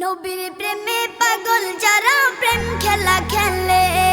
নবীর প্রেমে পাগল যারা প্রেম খেলা খেলে।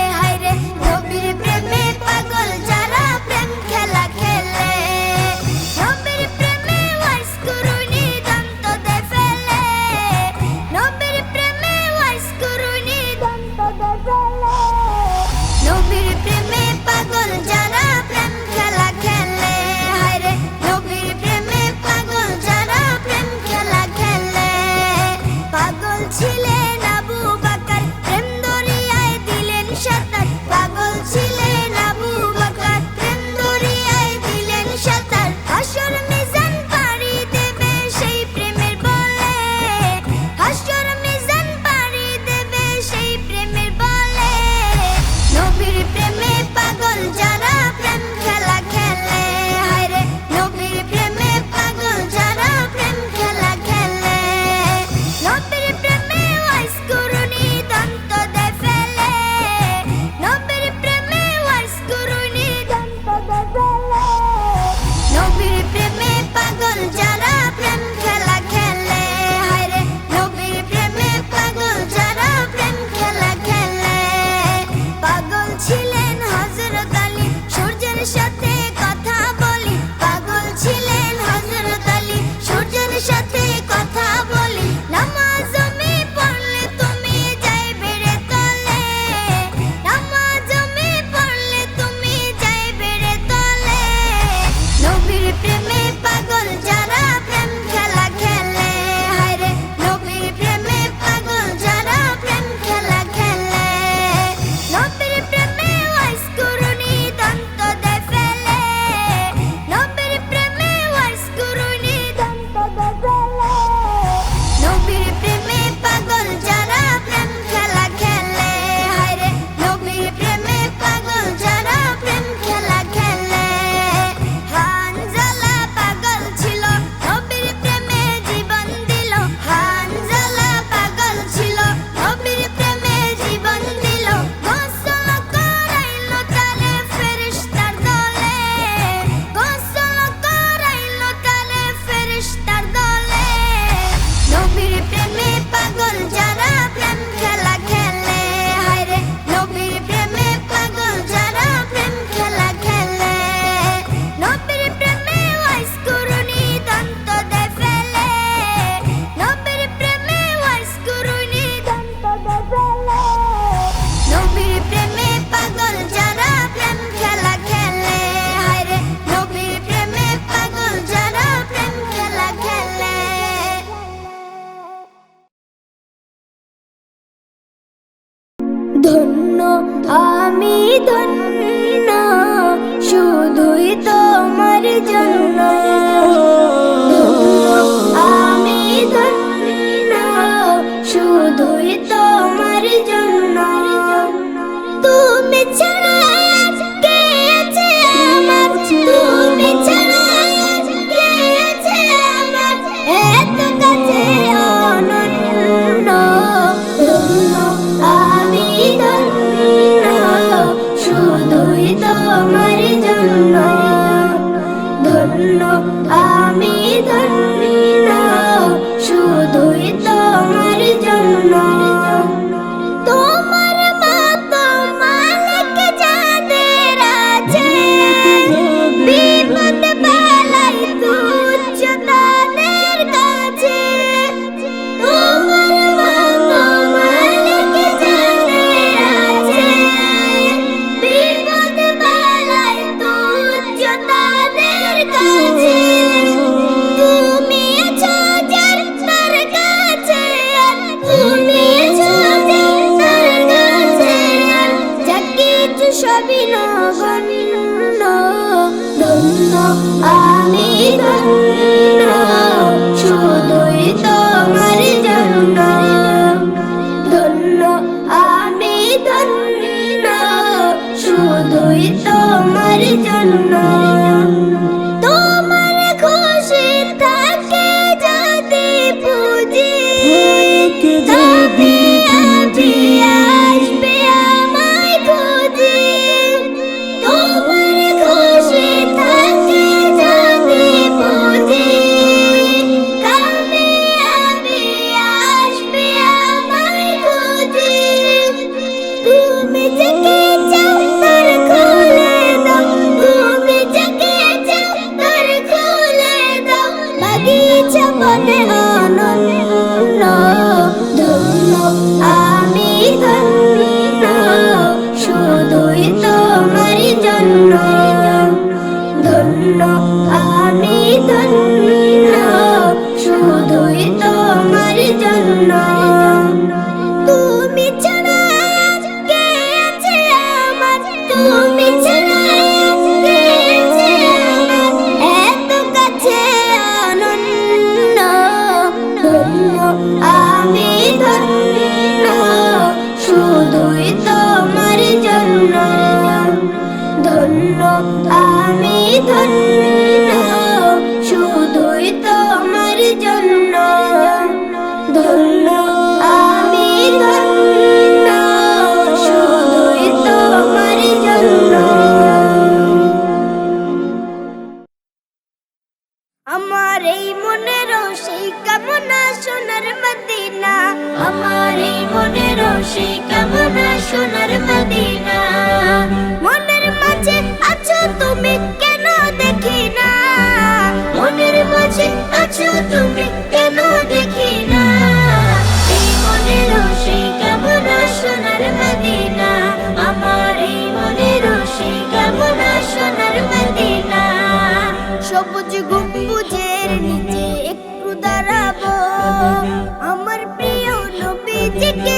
আমি どうも জন্য তুমি ছাড়া কে আছে আমার। তুমি ছাড়া কে আছে এত কাছে অনন্য আমি ধন্য। শুধুই তোমার জন্য। ধন্য, আমি ধন্য। ভাবনা সোনার মদিনা। মনের মাঝে আছো তুমি কেন দেখি না মনের মাঝে আছো তুমি কেন দেখি না এই মনের সেই কামনা সোনার মদিনা। আমার এই মনের সেই কামনা সোনার মদিনা। সবুজ গম্বুজের নিচে একটু দাঁড়াবো। আমার প্রিয় নবীজিকে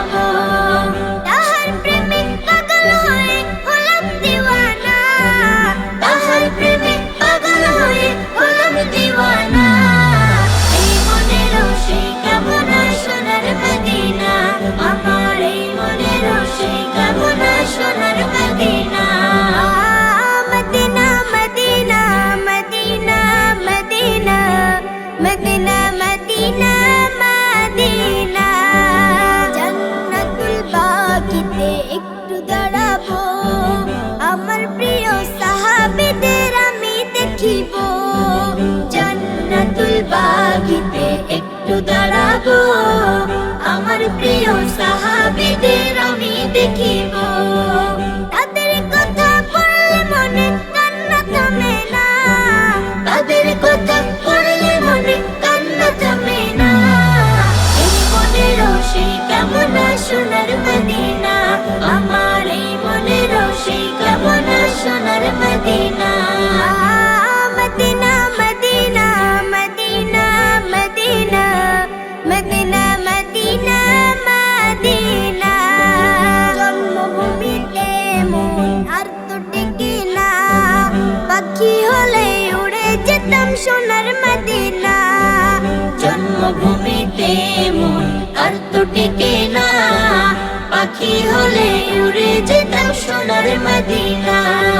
টেকে না। পাখি হলে উড়ে যেতাম সোনার মদিনা।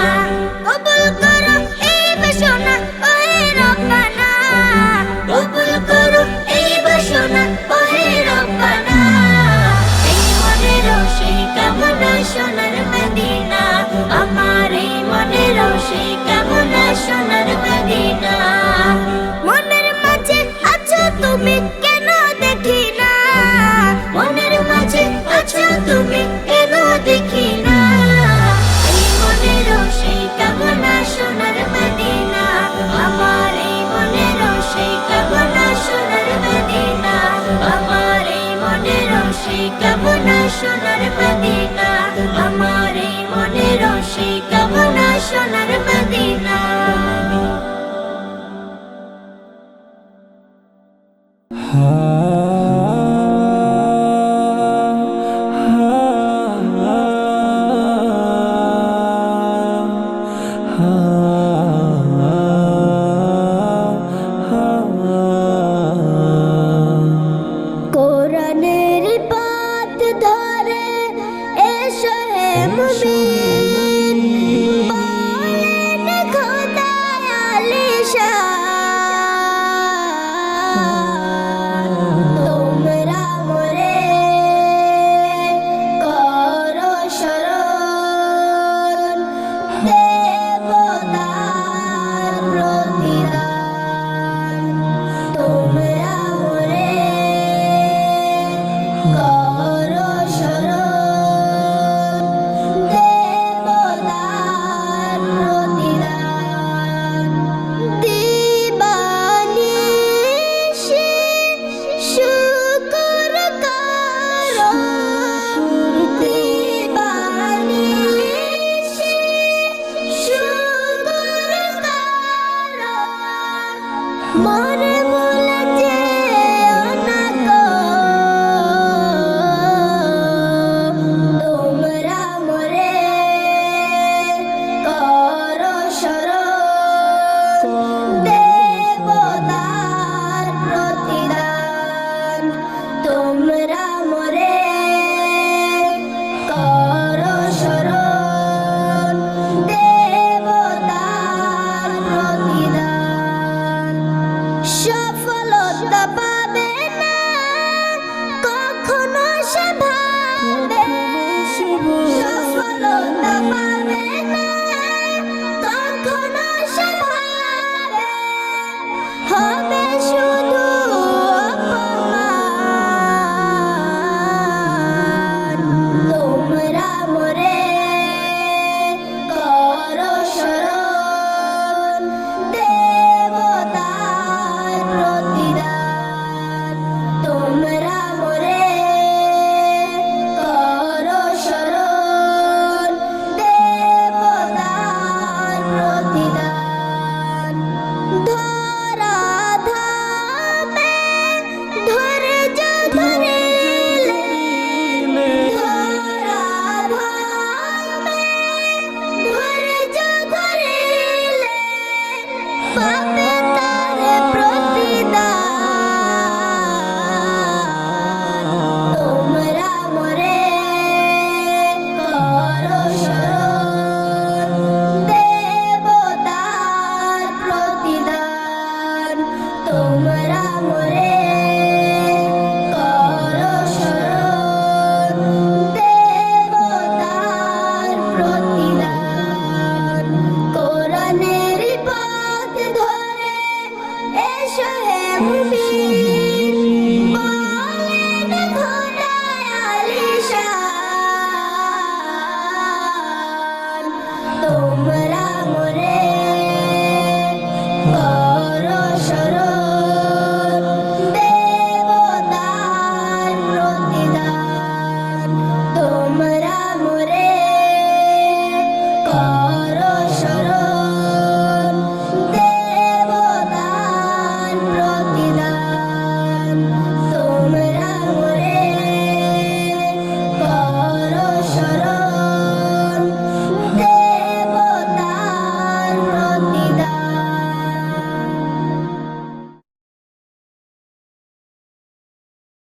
But I 我的心。